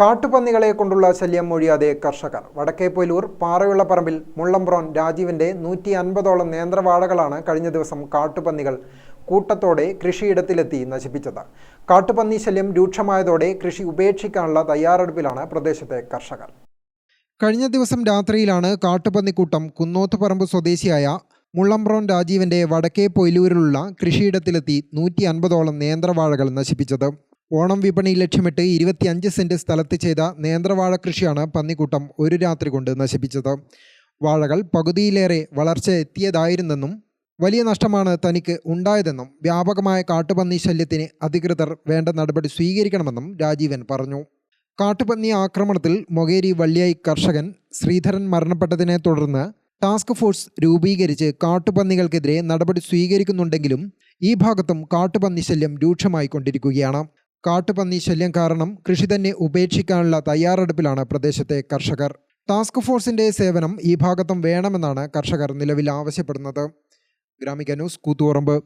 കാട്ടുപന്നികളെ കൊണ്ടുള്ള ശല്യം ഒഴിയാതെ കർഷകർ. വടക്കേപ്പൊയിലൂർ പാറയുള്ളപ്പറമ്പിൽ മുള്ളംപ്രോൻ രാജീവിന്റെ നൂറ്റി അൻപതോളം നേന്ത്രവാഴകളാണ് കഴിഞ്ഞ ദിവസം കാട്ടുപന്നികൾ കൂട്ടത്തോടെ കൃഷിയിടത്തിലെത്തി നശിപ്പിച്ചത്. കാട്ടുപന്നി ശല്യം രൂക്ഷമായതോടെ കൃഷി ഉപേക്ഷിക്കാനുള്ള തയ്യാറെടുപ്പിലാണ് പ്രദേശത്തെ കർഷകർ. കഴിഞ്ഞ ദിവസം രാത്രിയിലാണ് കാട്ടുപന്നിക്കൂട്ടം കുന്നോത്തുപറമ്പ് സ്വദേശിയായ മുള്ളംപ്രോൺ രാജീവിന്റെ വടക്കേ പൊയിലൂരിലുള്ള കൃഷിയിടത്തിലെത്തി നൂറ്റി അൻപതോളം നേന്ത്രവാഴകൾ നശിപ്പിച്ചത്. ഓണം വിപണി ലക്ഷ്യമിട്ട് ഇരുപത്തിയഞ്ച് സെന്റ് സ്ഥലത്ത് ചെയ്ത നേന്ത്രവാഴ കൃഷിയാണ് പന്നിക്കൂട്ടം ഒരു രാത്രി കൊണ്ട് നശിപ്പിച്ചത്. വാഴകൾ പകുതിയിലേറെ വളർച്ച എത്തിയതായിരുന്നെന്നും വലിയ നഷ്ടമാണ് തനിക്ക് ഉണ്ടായതെന്നും വ്യാപകമായ കാട്ടുപന്നി ശല്യത്തിന് അധികൃതർ വേണ്ട നടപടി സ്വീകരിക്കണമെന്നും രാജീവൻ പറഞ്ഞു. കാട്ടുപന്നി ആക്രമണത്തിൽ മൊകേരി വള്ളിയായി കർഷകൻ ശ്രീധരൻ മരണപ്പെട്ടതിനെ തുടർന്ന് ടാസ്ക് ഫോഴ്സ് രൂപീകരിച്ച് കാട്ടുപന്നികൾക്കെതിരെ നടപടി സ്വീകരിക്കുന്നുണ്ടെങ്കിലും ഈ ഭാഗത്തും കാട്ടുപന്നി ശല്യം രൂക്ഷമായിക്കൊണ്ടിരിക്കുകയാണ്. കാട്ടുപന്നി ശല്യം കാരണം കൃഷി തന്നെ ഉപേക്ഷിക്കാനുള്ള തയ്യാറെടുപ്പിലാണ് പ്രദേശത്തെ കർഷകർ. ടാസ്ക് ഫോഴ്സിന്റെ സേവനം ഈ ഭാഗത്തും വേണമെന്നാണ് കർഷകർ നിലവിൽ ആവശ്യപ്പെടുന്നത്. ഗ്രാമിക ന്യൂസ് കൂത്തുപറമ്പ്.